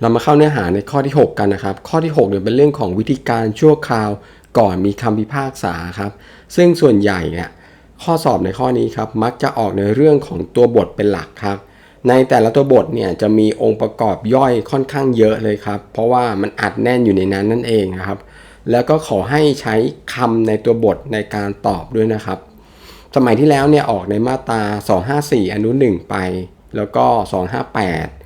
เรามาเข้าเนื้อหาในข้อที่ 6 กันนะครับ ข้อที่6เนี่ยเป็นเรื่องของวิธีการชั่วคราวก่อนมีคำพิพากษาครับ ซึ่งส่วนใหญ่เนี่ยข้อสอบในข้อนี้ครับมักจะออกในเรื่องของตัวบทเป็นหลักครับ ในแต่ละตัวบทเนี่ยจะมีองค์ประกอบย่อยค่อนข้างเยอะเลยครับ เพราะว่ามันอัดแน่นอยู่ในนั้นนั่นเองนะครับ แล้วก็ขอให้ใช้คำในตัวบทในการตอบด้วยนะครับ สมัยที่แล้วเนี่ยออกในมาตรา 254 อนุ 1 ไป แล้วก็ 258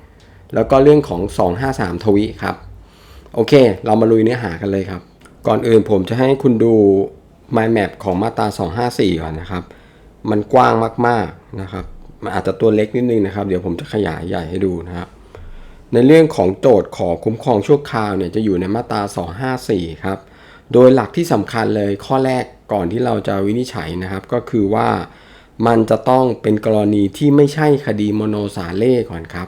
แล้วก็เรื่องของ 253 ทวิครับ โอเค เรามาลุยเนื้อหากันเลยครับ ก่อนอื่นผมจะให้คุณดู mind map ของมาตรา 254 ก่อนนะครับ มันกว้างมากๆนะครับ มันอาจจะตัวเล็กนิดนึงนะครับ เดี๋ยวผมจะขยายใหญ่ให้ดูนะครับ ในเรื่องของโจทย์ขอคุ้มครองชั่วคราวเนี่ยจะอยู่ในมาตรา 254 ครับ โดยหลักที่สำคัญเลยข้อแรกก่อนที่เราจะวินิจฉัยนะครับ ก็คือว่ามันจะต้องเป็นกรณีที่ไม่ใช่คดีโมโนสาเล่ก่อนครับ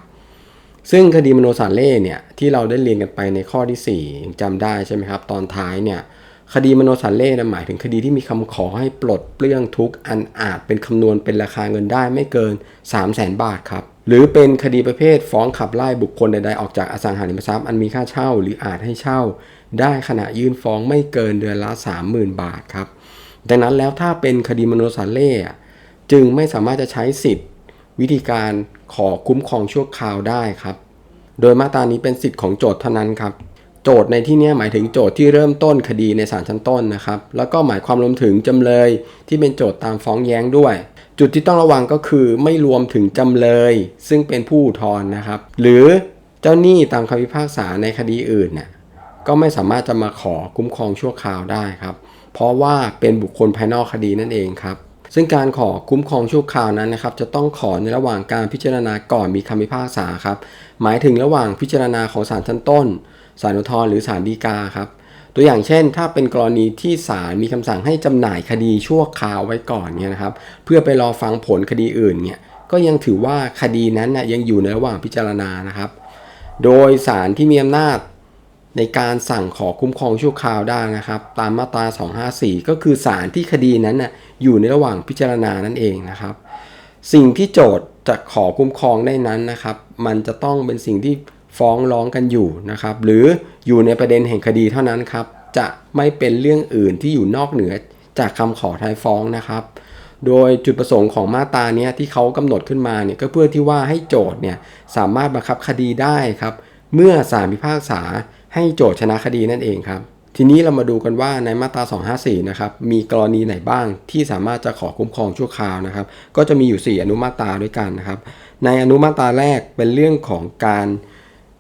ซึ่งคดีมโนสารเล่เนี่ยที่เราได้เรียนกันไปในข้อที่4ยังจำได้ใช่ไหมครับ ตอนท้ายเนี่ยคดีมโนสารเล่หมายถึงคดีที่มีคำขอให้ปลดเปลื้องทุกอันอาจเป็นคำนวณเป็นราคาเงินได้ไม่เกิน 3 0 0แสนบาทครับ หรือเป็นคดีประเภทฟ้องขับไล่บุคคลใด ๆ ออกจากอสังหาริมทรัพย์อันมีค่าเช่า หรืออาจให้เช่า ได้ขณะยื่นฟ้องไม่เกินเดือนละ 30,000 บาทครับดังนั้นแล้วถ้าเป็นคดีมโนสารเล่จึงไม่สามารถจะใช้สิทธิ์ วิธีการ ขอคุ้มครองชั่วคราวได้ครับ โดยมาตรานี้เป็นสิทธิ์ของโจทย์เท่านั้นครับโจทย์ในที่นี้หมายถึงโจทย์ที่เริ่มต้นคดีในศาลชั้นต้นนะครับ แล้วก็หมายความรวมถึงจำเลยที่เป็นโจทย์ตามฟ้องแย้งด้วย จุดที่ต้องระวังก็คือไม่รวมถึงจำเลย ซึ่งเป็นผู้อุทธรณ์นะครับ หรือเจ้าหนี้ตามคำพิพากษาในคดีอื่นเนี่ยก็ไม่สามารถจะมาขอคุ้มครองชั่วคราวได้ครับ เพราะว่าเป็นบุคคลภายนอกคดีนั่นเองครับ ซึ่งการขอคุ้มครองชั่วคราวนั้นนะครับ จะต้องขอในระหว่างการพิจารณาก่อนมีคำพิพากษาครับ หมายถึงระหว่างพิจารณาของศาลชั้นต้นศาลอุทธรณ์หรือศาลฎีกาครับ ตัวอย่างเช่น ถ้าเป็นกรณีที่ศาลมีคำสั่งให้จำหน่ายคดีชั่วคราวไว้ก่อนเนี่ยนะครับ เพื่อไปรอฟังผลคดีอื่นเนี่ยก็ยังถือว่าคดีนั้นนะยังอยู่ในระหว่างพิจารณานะครับ โดยศาลที่มีอำนาจ ในการสั่งขอคุ้มครองชั่วคราวได้นะครับ ตามมาตรา 254 ก็คือศาลที่คดีนั้นน่ะอยู่ในระหว่างพิจารณานั่นเองนะครับ สิ่งที่โจทย์จะขอคุ้มครองได้นั้นนะครับ มันจะต้องเป็นสิ่งที่ฟ้องร้องกันอยู่นะครับ หรืออยู่ในประเด็นแห่งคดีเท่านั้นครับ จะไม่เป็นเรื่องอื่นที่อยู่นอกเหนือจากคำขอทายฟ้องนะครับ โดยจุดประสงค์ของมาตราเนี้ยที่เขากำหนดขึ้นมาเนี่ยก็เพื่อที่ว่าให้โจทย์เนี่ยสามารถบังคับคดีได้ครับ เมื่อศาลพิพากษา ให้โจทย์ชนะคดีนั่นเองครับ ทีนี้เรามาดูกันว่าในมาตรา 254 นะครับมีกรณีไหนบ้างที่สามารถจะขอคุ้มครองชั่วคราวนะครับ ก็จะมีอยู่ 4 อนุมาตราด้วยกันนะครับ ในอนุมาตราแรกเป็นเรื่องของการ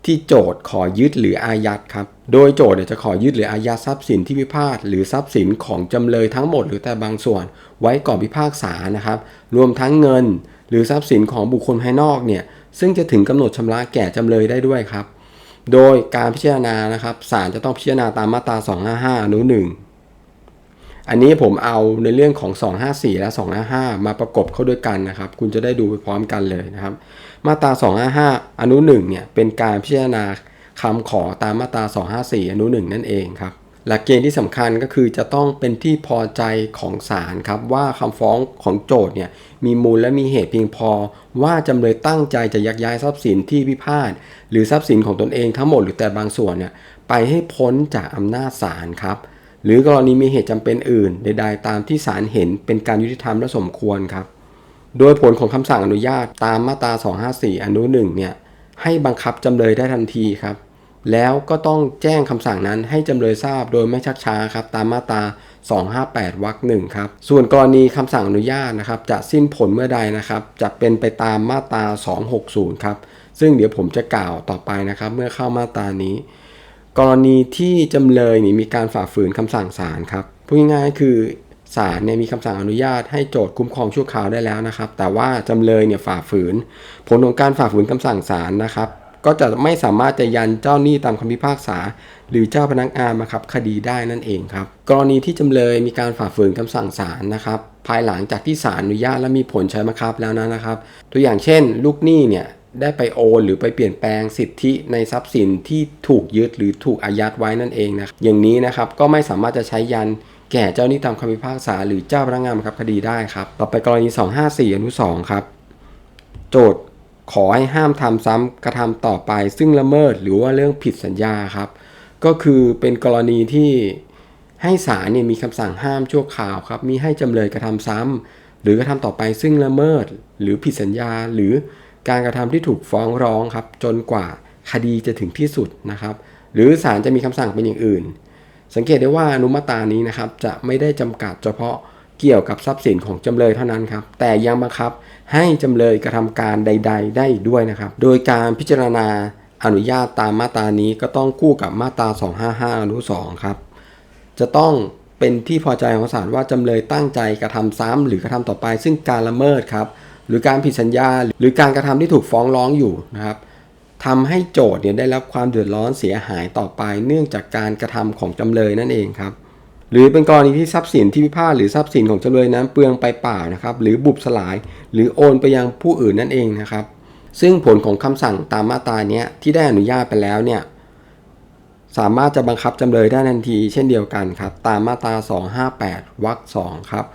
ที่โจทย์ขอยึดหรืออายัดครับ โดยโจทย์จะขอยึดหรืออายัดทรัพย์สินที่พิพาทหรือทรัพย์สินของจำเลยทั้งหมดหรือแต่บางส่วน ไว้ก่อนพิพากษานะครับ รวมทั้งเงิน หรือทรัพย์สินของบุคคลภายนอกเนี่ยซึ่งจะถึงกำหนดชำระแก่จำเลยได้ด้วยครับ โดยการพิจารณานะครับศาลจะต้องพิจารณาตามมาตรา 255อนุ1อันนี้ผมเอาในเรื่องของ 254 และ 255 มาประกบเข้าด้วยกันนะครับ คุณจะได้ดูไปพร้อมกันเลยนะครับ มาตรา 255 อนุ1เนี่ยเป็นการพิจารณาคำขอตามมาตรา 254 อนุ1นั่นเองครับ หลักเกณฑ์ที่สำคัญก็คือจะต้องเป็นที่พอใจของศาลครับว่าคำฟ้องของโจทย์เนี่ยมีมูลและมีเหตุเพียงพอ ว่าจำเลยตั้งใจจะยักย้ายทรัพย์สินที่พิพาทหรือทรัพย์สินของตนเองทั้งหมดหรือแต่บางส่วนเนี่ยไปให้พ้นจากอำนาจศาลครับ หรือกรณีมีเหตุจำเป็นอื่น ใดๆตามที่ศาลเห็นเป็นการยุติธรรมและสมควรครับ โดยผลของคำสั่งอนุญาตตามมาตรา 254 อนุ1เนี่ยให้บังคับจำเลยได้ทันทีครับ แล้วก็ต้องแจ้งคำสั่งนั้นให้จำเลยทราบโดยไม่ชักช้าครับตามมาตรา 258 วรรคหนึ่งครับ ส่วนกรณีคำสั่งอนุญาตนะครับ จะสิ้นผลเมื่อใดนะครับ จะเป็นไปตามมาตรา 260 ครับ ซึ่งเดี๋ยวผมจะกล่าวต่อไปนะครับ เมื่อเข้ามาตรานี้ กรณีที่จำเลยนี่มีการฝ่าฝืนคำสั่งศาลครับพูดง่ายๆคือศาลเนี่ยมีคำสั่งอนุญาตให้โจทย์คุ้มครองชั่วคราวได้แล้วนะครับ แต่ว่าจำเลยเนี่ยฝ่าฝืน ผลของการฝ่าฝืนคำสั่งศาลนะครับ ก็จะไม่สามารถจะยันเจ้าหนี้ตามคำพิพากษา หรือเจ้าพนักงานมาครับคดีได้นั่นเองครับ กรณีที่จำเลยมีการฝ่าฝืนคำสั่งศาลนะครับ ภายหลังจากที่ศาลอนุญาตและมีผลใช้บังคับแล้วนะครับ ตัวอย่างเช่น ลูกหนี้เนี่ยได้ไปโอนหรือไปเปลี่ยนแปลงสิทธิในทรัพย์สินที่ถูกยึดหรือถูกอายัดไว้นั่นเองนะอย่างนี้นะครับก็ไม่สามารถจะใช้ยันแก่เจ้าหนี้ตามคำพิพากษาหรือเจ้าพนักงานบังคับคดีได้ครับ ต่อไปกรณี 254 อนุ2ครับ โจทย์ ขอให้ห้ามทำซ้ำกระทำต่อไป ซึ่งละเมิดหรือว่าเรื่องผิดสัญญาครับ ก็คือเป็นกรณีที่ให้ศาลเนี่ยมีคำสั่งห้ามชั่วคราวครับมีให้จำเลยกระทำซ้ำหรือกระทำต่อไปซึ่งละเมิด หรือผิดสัญญา หรือการกระทำที่ถูกฟ้องร้องครับ จนกว่าคดีจะถึงที่สุดนะครับ หรือศาลจะมีคำสั่งเป็นอย่างอื่น สังเกตได้ว่าอนุมาตานี้นะครับจะไม่ได้จำกัดเฉพาะ เกี่ยวกับทรัพย์สินของจำเลยเท่านั้นครับ แต่ยังบังคับให้จำเลยกระทำการใด ๆ ได้อีกด้วยนะครับ โดยการพิจารณาอนุญาตตามมาตรานี้ก็ต้องคู่กับมาตรา 255อนุ2ครับ จะต้องเป็นที่พอใจของศาลว่าจำเลยตั้งใจกระทำซ้ำหรือกระทำต่อไป ซึ่งการละเมิดครับ หรือการผิดสัญญา หรือการกระทำที่ถูกฟ้องร้องอยู่นะครับทำให้โจทย์เนี่ยได้รับความเดือดร้อนเสียหายต่อไป เนื่องจากการกระทำของจำเลยนั่นเองครับ หรือเป็นกรณีที่ทรัพย์สินที่พิพาทหรือทรัพย์สินของจำเลยนั้นเปลืองไปเปล่านะครับ หรือบุบสลาย หรือโอนไปยังผู้อื่นนั่นเองนะครับ ซึ่งผลของคำสั่งตามมาตราเนี้ยที่ได้อนุญาตไปแล้วเนี่ยสามารถจะบังคับจำเลยได้ทันที เช่นเดียวกันครับ ตามมาตรา 258 วรรค 2 ครับ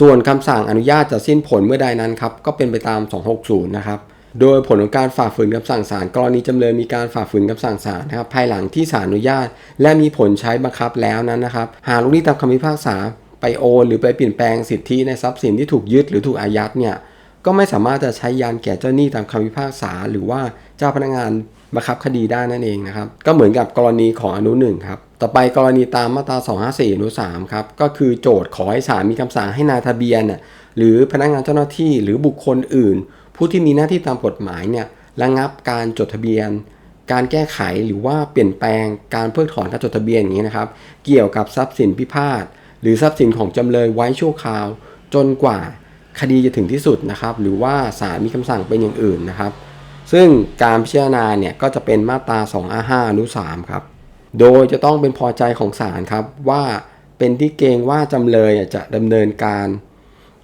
ส่วนคำสั่งอนุญาตจะสิ้นผลเมื่อใดนั้นครับ ก็เป็นไปตาม 260 นะครับ โดยผลของการฝ่าฝืนคำสั่งศาลกรณีจำเลยมีการฝ่าฝืนคำสั่งศาลนะครับภายหลังที่ศาลอนุญาต และมีผลใช้บังคับแล้วนั้นนะครับหากลูกหนี้ตามคำพิพากษาไปโอนหรือไปเปลี่ยนแปลงสิทธิในทรัพย์สินที่ถูกยึดหรือถูกอายัดเนี่ยก็ไม่สามารถจะใช้ยันแก่เจ้าหนี้ตามคำพิพากษา หรือว่าเจ้าพนักงานบังคับคดีได้นั่นเองนะครับก็เหมือนกับกรณีของอนุหนึ่งครับต่อไปกรณีตามมาตรา 254อนุ3ครับก็คือโจทย์ขอให้ศาลมีคำสั่งให้นายทะเบียน หรือพนักงานเจ้าหน้าที่หรือบุคคลอื่น ผู้ที่มีหน้าที่ตามกฎหมายเนี่ยระงับการจดทะเบียน การแก้ไขหรือว่าเปลี่ยนแปลงการเพิกถอนการจดทะเบียนอย่างนี้นะครับ เกี่ยวกับทรัพย์สินพิพาทหรือทรัพย์สินของจำเลยไว้ชั่วคราว จนกว่าคดีจะถึงที่สุดนะครับ หรือว่าศาลมีคำสั่งเป็นอย่างอื่นนะครับ ซึ่งการพิจารณาเนี่ยก็จะเป็นมาตรา255อนุ3ครับโดยจะต้องเป็นพอใจของศาลครับว่าเป็นที่เกรงว่าจำเลยจะดำเนินการ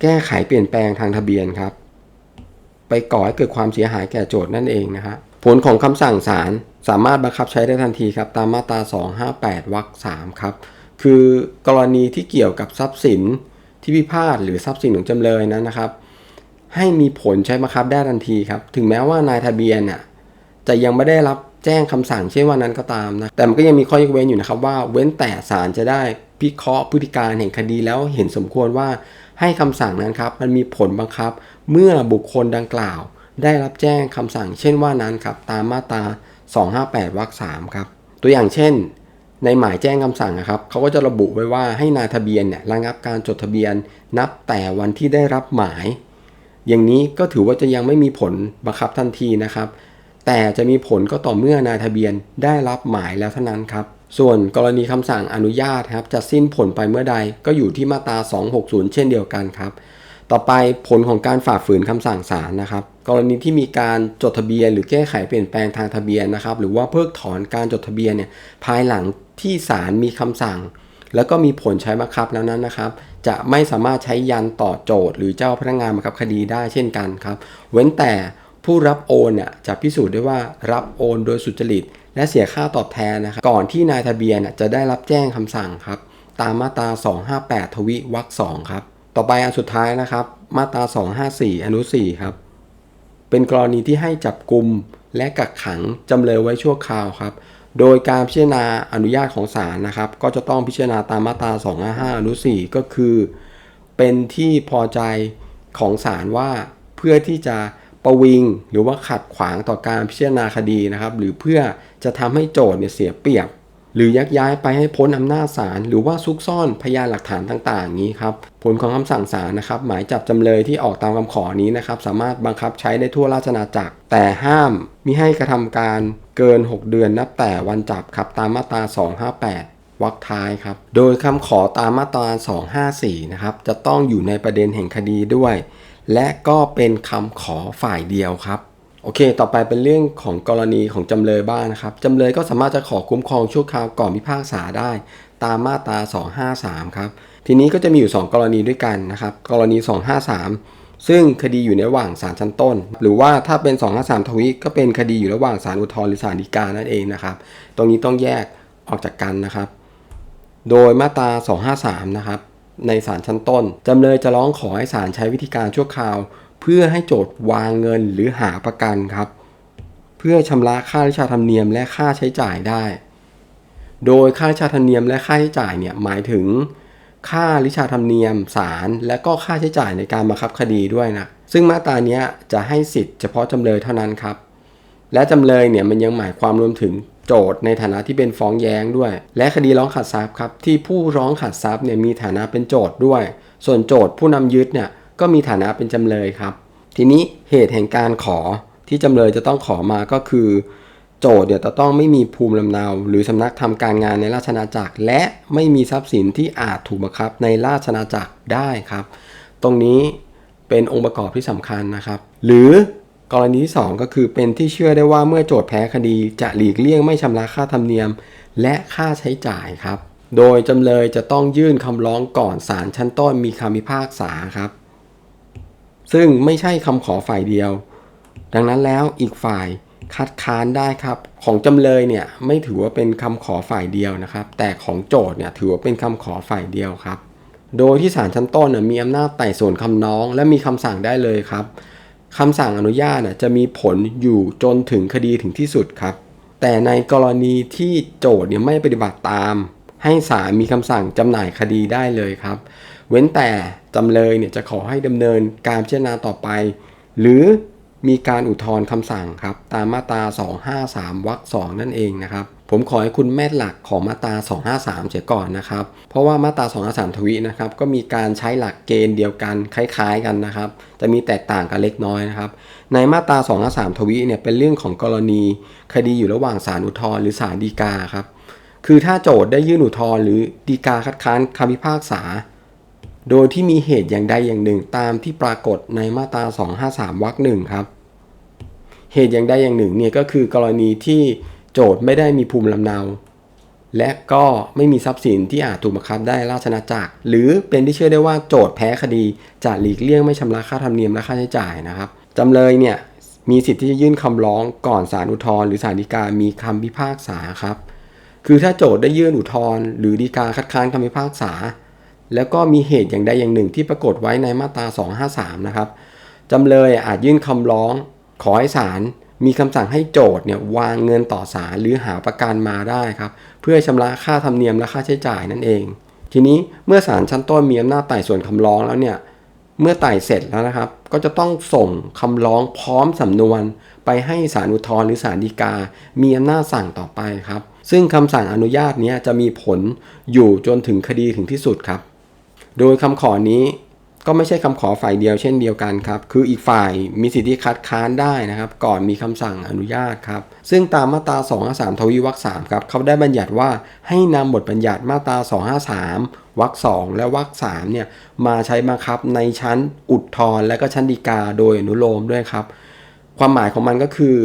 แก้ไขเปลี่ยนแปลงทางทะเบียนครับ ไปก่อให้เกิดความเสียหายแก่โจทย์นั่นเองนะฮะผลของคำสั่งศาลสามารถบังคับใช้ได้ทันทีครับตามมาตรา 258วรรค3ครับคือกรณีที่เกี่ยวกับทรัพย์สินที่พิพาทหรือทรัพย์สินของจำเลยนั้นนะครับ ให้มีผลใช้บังคับได้ทันทีครับถึงแม้ว่านายทะเบียนน่ะจะยังไม่ได้รับแจ้งคำสั่งเช่นว่านั้นก็ตามนะ แต่มันก็ยังมีข้อยกเว้นอยู่นะครับว่าเว้นแต่ศาลจะได้พิเคราะห์พฤติการแห่งคดีแล้วเห็นสมควรว่าให้คำสั่งนั้นครับมันมีผลบังคับ เมื่อบุคคลดังกล่าว ได้รับแจ้งคำสั่งเช่นว่านั้นครับตามมาตรา 258วรรค3ครับตัวอย่างเช่น ในหมายแจ้งคำสั่งนะครับเขาก็จะระบุไว้ว่าให้นายทะเบียนเนี่ยระงับการจดทะเบียน นับแต่วันที่ได้รับหมาย อย่างนี้ก็ถือว่าจะยังไม่มีผลบังคับทันทีนะครับ แต่จะมีผลก็ต่อเมื่อนายทะเบียนได้รับหมายแล้วเท่านั้นครับส่วนกรณีคำสั่งอนุญาตครับจะสิ้นผลไปเมื่อใดก็อยู่ที่มาตรา 260 เช่นเดียวกันครับ ต่อไปผลของการฝ่าฝืนคำสั่งศาลนะครับ กรณีที่มีการจดทะเบียน หรือแก้ไขเปลี่ยนแปลงทางทะเบียนนะครับ หรือว่าเพิกถอนการจดทะเบียนเนี่ยภายหลังที่ศาลมีคำสั่ง แล้วก็มีผลใช้บังคับแล้วนั้นนะครับ จะไม่สามารถใช้ยันต่อโจทย์ หรือเจ้าพนักงานบังคับคดีได้เช่นกันครับ เว้นแต่ผู้รับโอนน่ะจะพิสูจน์ได้ว่ารับโอนโดยสุจริต และเสียค่าตอบแทนนะครับก่อนที่นายทะเบียนจะได้รับแจ้งคำสั่งครับ ตามมาตรา 258 ทวิวรรค2ครับ ต่อไปอันสุดท้ายนะครับ มาตรา 254 อนุ 4 ครับ เป็นกรณีที่ให้จับกลุ่มและกักขังจำเลยไว้ชั่วคราวครับ โดยการพิจารณาอนุญาตของศาลนะครับ ก็จะต้องพิจารณาตามมาตรา 255 อนุ 4 ก็คือ เป็นที่พอใจของศาลว่าเพื่อที่จะประวิงหรือว่าขัดขวางต่อการพิจารณาคดีนะครับ หรือเพื่อจะทำให้โจทย์เนี่ยเสียเปรียบ หรือยักย้ายไปให้พ้นอำนาจศาลหรือว่าซุกซ่อนพยานหลักฐานต่างๆอย่างนี้ครับผลของคำสั่งศาลนะครับหมายจับจำเลยที่ออกตามคำขอนี้นะครับสามารถบังคับใช้ได้ทั่วราชอาณาจักร แต่ห้ามมิให้กระทำการเกิน 6 เดือนนับแต่วันจับครับตามมาตรา 258วรรคท้ายครับ โดยคำขอตามมาตรา 254 นะครับ จะต้องอยู่ในประเด็นแห่งคดีด้วย และก็เป็นคำขอฝ่ายเดียวครับ โอเค ต่อไปเป็นเรื่องของกรณีของจำเลยบ้างนะครับ จำเลยก็สามารถจะขอคุ้มครองชั่วคราวก่อนพิพากษาได้ ตามมาตรา 253 ครับ ทีนี้ก็จะมีอยู่ 2 กรณีด้วยกันนะครับ กรณี 253 ซึ่งคดีอยู่ในระหว่างศาลชั้นต้น หรือว่าถ้าเป็น 253 ทวีก็เป็นคดีอยู่ระหว่างศาลอุทธรณ์หรือศาลฎีกานั่นเองนะครับ ตรงนี้ต้องแยกออกจากกันนะครับ โดยมาตรา 253 นะครับ ในศาลชั้นต้น จำเลยจะร้องขอให้ศาลใช้วิธีการชั่วคราว เพื่อให้โจทย์วางเงินหรือหาประกันครับ เพื่อชำระค่าริชาธรรมเนียมและค่าใช้จ่ายได้ โดยค่าริชาธรรมเนียมและค่าใช้จ่ายเนี่ยหมายถึง ค่าริชาธรรมเนียมศาลและก็ค่าใช้จ่ายในการบังคับคดีด้วยนะซึ่งมาตราเนี้ยจะให้สิทธิ์เฉพาะจำเลยเท่านั้นครับ และจำเลยเนี่ยมันยังหมายความรวมถึงโจทย์ในฐานะที่เป็นฟ้องแย้งด้วย และคดีร้องขัดทรัพย์ครับที่ผู้ร้องขัดทรัพย์เนี่ยมีฐานะเป็นโจทย์ด้วย ส่วนโจทย์ผู้นำยึดเนี่ย ก็มีฐานะเป็นจำเลยครับ ทีนี้เหตุแห่งการขอที่จำเลยจะต้องขอมาก็คือ โจทย์เนี่ยจะต้องไม่มีภูมิลำเนา หรือสำนักทำการงานในราชอาจักร และไม่มีทรัพย์สินที่อาจถูกบังคับในราชอาณาจักรได้ครับ ตรงนี้เป็นองค์ประกอบที่สำคัญนะครับ หรือกรณีที่ 2 ก็คือเป็นที่เชื่อได้ว่าเมื่อโจทย์แพ้คดีจะหลีกเลี่ยงไม่ชำระค่าธรรมเนียม และค่าใช้จ่ายครับ โดยจำเลยจะต้องยื่นคำร้องก่อนศาลชั้นต้นมีคำพิพากษาครับ ซึ่งไม่ใช่คำขอฝ่ายเดียว ดังนั้นแล้วอีกฝ่ายคัดค้านได้ครับ ของจำเลยเนี่ยไม่ถือว่าเป็นคำขอฝ่ายเดียวนะครับ แต่ของโจทย์เนี่ยถือว่าเป็นคำขอฝ่ายเดียวครับ โดยที่ศาลชั้นต้นมีอำนาจไต่สวนคำน้อง และมีคำสั่งได้เลยครับคำสั่งอนุญาตจะมีผลอยู่จนถึงคดีถึงที่สุดครับ แต่ในกรณีที่โจทย์เนี่ยไม่ปฏิบัติตาม ให้ศาลมีคำสั่งจำหน่ายคดีได้เลยครับ เว้นแต่จำเลยเนี่ยจะขอให้ดำเนินการพิจารณาต่อไป หรือมีการอุทธรณ์คำสั่งครับ ตามมาตรา 253วรรค2นั่นเองนะครับ ผมขอให้คุณแม่หลักของมาตรา 253 เสียก่อนนะครับ เพราะว่ามาตรา 253 ทวีนะครับ ก็มีการใช้หลักเกณฑ์เดียวกันคล้ายๆกันนะครับ จะมีแตกต่างกันเล็กน้อยนะครับ ในมาตรา 253 ทวีเนี่ยเป็นเรื่องของกรณีคดีอยู่ระหว่างศาลอุทธรณ์หรือศาลฎีกาครับ คือถ้าโจทย์ได้ยื่นอุทธรณ์หรือฎีกาคัดค้านคำพิพากษา โดยที่มีเหตุอย่างใดอย่างหนึ่งตามที่ปรากฏในมาตรา 253วรรคหนึ่งครับ เหตุอย่างใดอย่างหนึ่งเนี่ยก็คือกรณีที่โจทย์ไม่ได้มีภูมิลำเนา และก็ไม่มีทรัพย์สินที่อาจถูกบังคับได้ราชนาจักร หรือเป็นที่เชื่อได้ว่าโจทย์แพ้คดีจะหลีกเลี่ยงไม่ชำระค่าธรรมเนียมและค่าใช้จ่ายนะครับจำเลยเนี่ยมีสิทธิ์ที่จะยื่นคำร้องก่อนศาลอุทธรณ์หรือศาลฎีกามีคำพิพากษาครับ คือถ้าโจทย์ได้ยื่นอุทธรณ์หรือฎีกาคัดค้านคำพิพากษา แล้วก็มีเหตุอย่างใดอย่างหนึ่งที่ปรากฏไว้ในมาตรา 253 นะครับจำเลยอาจยื่นคำร้อง ขอให้ศาลมีคำสั่งให้โจทย์เนี่ยวางเงินต่อศาลหรือหาประกันมาได้ครับ เพื่อชำระค่าธรรมเนียมและค่าใช้จ่ายนั่นเอง ทีนี้เมื่อศาลชั้นต้นมีอำนาจไต่สวนคำร้องแล้วเนี่ยเมื่อไต่เสร็จแล้วนะครับ ก็จะต้องส่งคำร้องพร้อมสำนวน ไปให้ศาลอุทธรณ์หรือศาลฎีกา มีอำนาจสั่งต่อไปครับ ซึ่งคำสั่งอนุญาตนี้จะมีผลอยู่จนถึงคดีถึงที่สุดครับ โดยคำขอนี้ก็ไม่ใช่คำขอฝ่ายเดียวเช่นเดียวกันครับ คืออีกฝ่ายมีสิทธิคัดค้านได้นะครับ ก่อนมีคำสั่งอนุญาตครับ ซึ่งตามมาตรา 253 ทวีวรรค3ครับเขาได้บัญญัติว่าให้นำบทบัญญัติมาตรา 253วรรค2และวรรค3เนี่ยมาใช้บังคับในชั้นอุทธรณ์และก็ชั้นฎีกาโดยอนุโลมด้วยครับ ความหมายของมันก็คือ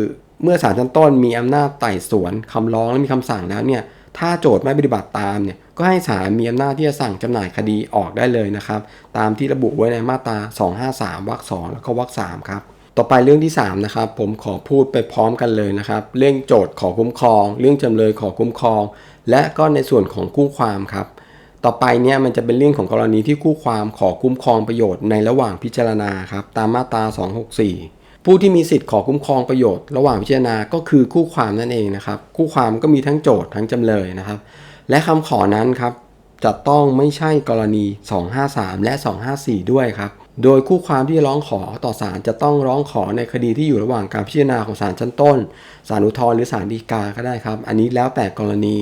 เมื่อศาลชั้นต้นมีอำนาจไต่สวนคำร้องและมีคำสั่งแล้วเนี่ยถ้าโจทย์ไม่ปฏิบัติตามเนี่ย ก็ให้ศาลมีอำนาจที่จะสั่งจำหน่ายคดีออกได้เลยนะครับ ตามที่ระบุไว้ในมาตรา 253วรรค2แล้วก็วรรค3ครับต่อไปเรื่องที่3นะครับผมขอพูดไปพร้อมกันเลยนะครับ เรื่องโจทย์ขอคุ้มครอง เรื่องจำเลยขอคุ้มครอง และก็ในส่วนของคู่ความครับ ต่อไปเนี่ยมันจะเป็นเรื่องของกรณีที่คู่ความขอคุ้มครองประโยชน์ในระหว่างพิจารณาครับตามมาตรา 264 ผู้ที่มีสิทธิ์ขอคุ้มครองประโยชน์ ระหว่างพิจารณาก็คือคู่ความนั่นเองนะครับ คู่ความก็มีทั้งโจทย์ทั้งจำเลยนะครับ และคำขอนั้นครับจะต้องไม่ใช่กรณี 253 และ 254 ด้วยครับ โดยคู่ความที่ร้องขอต่อศาลจะต้องร้องขอในคดีที่อยู่ระหว่างการพิจารณาของศาลชั้นต้น ศาลอุทธรณ์หรือศาลฎีกาก็ได้ครับ อันนี้แล้วแต่กรณี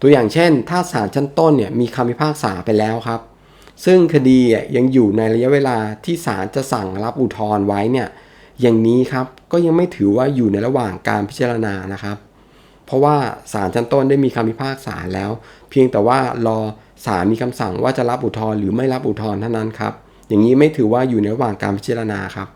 ตัวอย่างเช่น ถ้าศาลชั้นต้นเนี่ยมีคำพิพากษาไปแล้วครับ ซึ่งคดียังอยู่ในระยะเวลาที่ศาลจะสั่งรับอุทธรณ์ไว้เนี่ย อย่างนี้ครับก็ยังไม่ถือว่าอยู่ในระหว่างการพิจารณานะครับ เพราะว่าศาลชั้นต้นได้มีคำพิพากษาแล้ว เพียงแต่ว่ารอศาลมีคำสั่งว่าจะรับอุทธรณ์หรือไม่รับอุทธรณ์เท่านั้นครับ อย่างนี้ไม่ถือว่าอยู่ในระหว่างการพิจารณาครับ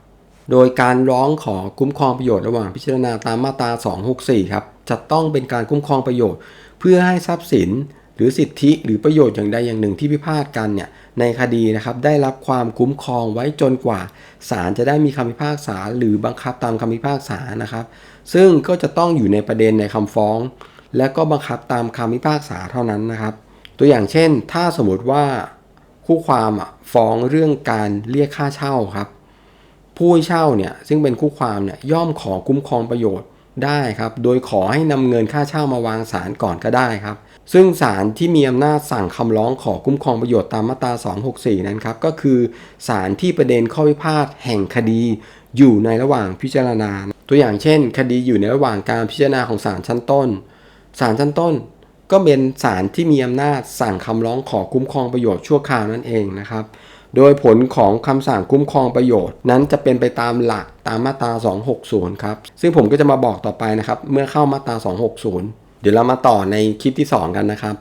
โดยการร้องขอคุ้มครองประโยชน์ระหว่างพิจารณาตามมาตรา 264 ครับ จะต้องเป็นการคุ้มครองประโยชน์ เพื่อให้ทรัพย์สิน หรือสิทธิหรือประโยชน์อย่างใดอย่างหนึ่งที่พิพาทกันเนี่ยในคดีนะครับได้รับความคุ้มครองไว้จนกว่าศาลจะได้มีคำพิพากษา หรือบังคับตามคำพิพากษานะครับ ซึ่งก็จะต้องอยู่ในประเด็นในคำฟ้อง และก็บังคับตามคำพิพากษาเท่านั้นนะครับ ตัวอย่างเช่น ถ้าสมมติว่าคู่ความฟ้องเรื่องการเรียกค่าเช่าครับผู้ให้เช่าเนี่ยซึ่งเป็นคู่ความเนี่ยย่อมขอคุ้มครองประโยชน์ได้ครับ โดยขอให้นำเงินค่าเช่ามาวางศาลก่อนก็ได้ครับ ซึ่งศาลที่มีอำนาจสั่งคำร้องขอคุ้มครองประโยชน์ตามมาตรา 264 นั้นครับ ก็คือศาลที่ประเด็นข้อพิพาทแห่งคดีอยู่ในระหว่างพิจารณา ตัวอย่างเช่น คดีอยู่ในระหว่างการพิจารณาของศาลชั้นต้น ศาลชั้นต้น ก็เป็นศาลที่มีอำนาจสั่งคำร้องขอคุ้มครองประโยชน์ชั่วคราวนั่นเองนะครับ โดยผลของคำสั่งคุ้มครองประโยชน์ นั้นจะเป็นไปตามหลักตามมาตรา 260 ครับ ซึ่งผมก็จะมาบอกต่อไปนะครับ เมื่อเข้ามาตรา 260 เดี๋ยวเรามาต่อในคลิปที่ 2 กันนะครับ